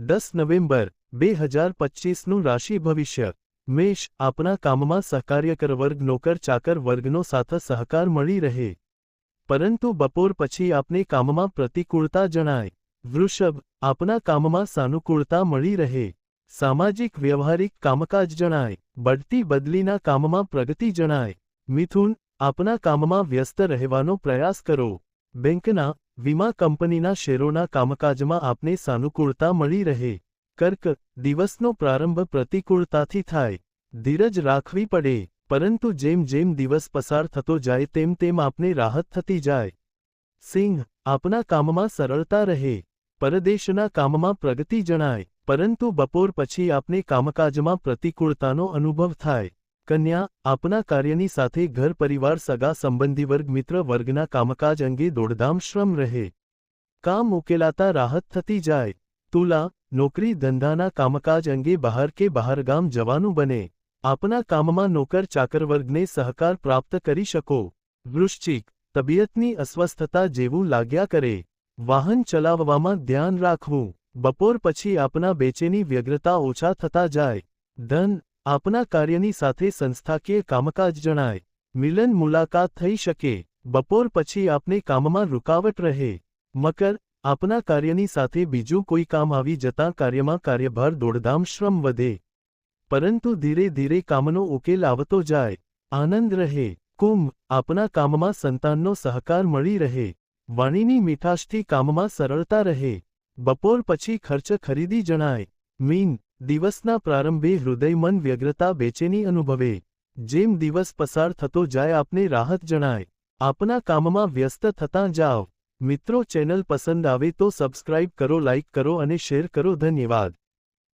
દસ નવેમ્બર, બે હજાર પચીસનું રાશિ ભવિષ્ય. મેષ આપના કામમાં સહકાર્યકર વર્ગ નોકર ચાકર વર્ગનો સાથે સહકાર મળી રહે. પરંતુ બપોર પછી આપને કામમાં પ્રતિકૂળતા જણાય. વૃષભ આપના કામમાં સાનુકૂળતા મળી રહે. સામાજિક વ્યવહારિક કામકાજ જણાય. બઢતી બદલીના કામમાં પ્રગતિ જણાય. મિથુન આપના કામમાં વ્યસ્ત રહેવાનો પ્રયાસ કરો. બેંકના, વીમા કંપનીના શેરોના કામકાજમાં આપને સાનુકૂળતા મળી રહે. કર્ક, દિવસનો પ્રારંભ પ્રતિકૂળતાથી થાય. ધીરજ રાખવી પડે, પરંતુ જેમ જેમ દિવસ પસાર થતો જાય તેમ તેમ આપને રાહત થતી જાય. સિંહ, આપના કામમાં સરળતા રહે. પરદેશના કામમાં પ્રગતિ જણાય, પરંતુ બપોર પછી આપને કામકાજમાં પ્રતિકૂળતાનો અનુભવ થાય. કન્યા, આપના કાર્યની સાથે ઘર પરિવાર સગા સંબંધી વર્ગ મિત્ર વર્ગના કામકાજ અંગે દોડધામ શ્રમ રહે. કામ ઉકેલાતા રાહત થતી જાય. તુલા, નોકરી ધંધાના કામકાજ અંગે બહાર કે બહારગામ જવાનું બને. આપના કામમાં નોકર ચાકર વર્ગને સહકાર પ્રાપ્ત કરી શકો. વૃશ્ચિક, તબિયતની અસ્વસ્થતા જેવું લાગ્યા કરે. વાહન ચલાવવામાં ધ્યાન રાખવું. બપોર પછી આપના બેચેની વ્યગ્રતા ઓછા થતા જાય. ધન આપના કાર્યની સાથે સંસ્થાકીય કામકાજ જણાય. મિલન મુલાકાત થઈ શકે. બપોર પછી આપને કામમાં રૂકાવટ રહે. મકર, આપના કાર્યની સાથે બીજું કોઈ કામ આવી જતાં કાર્યમાં કાર્યભાર દોડધામ શ્રમ વધે. પરંતુ ધીરે ધીરે કામનો ઉકેલ આવતો જાય. આનંદ રહે. કુંભ, આપના કામમાં સંતાનનો સહકાર મળી રહે. વાણીની મીઠાશથી કામમાં સરળતા રહે. બપોર પછી ખર્ચ ખરીદી જણાય. મીન દિવસના પ્રારંભે હૃદય મન વ્યગ્રતા બેચેની અનુભવે. જેમ દિવસ પસાર થતો જાય આપને રાહત જણાય. આપના કામમાં વ્યસ્ત થતાં જાઓ. મિત્રો ચેનલ પસંદ આવે તો સબસ્ક્રાઇબ કરો, લાઇક કરો અને શેર કરો. ધન્યવાદ.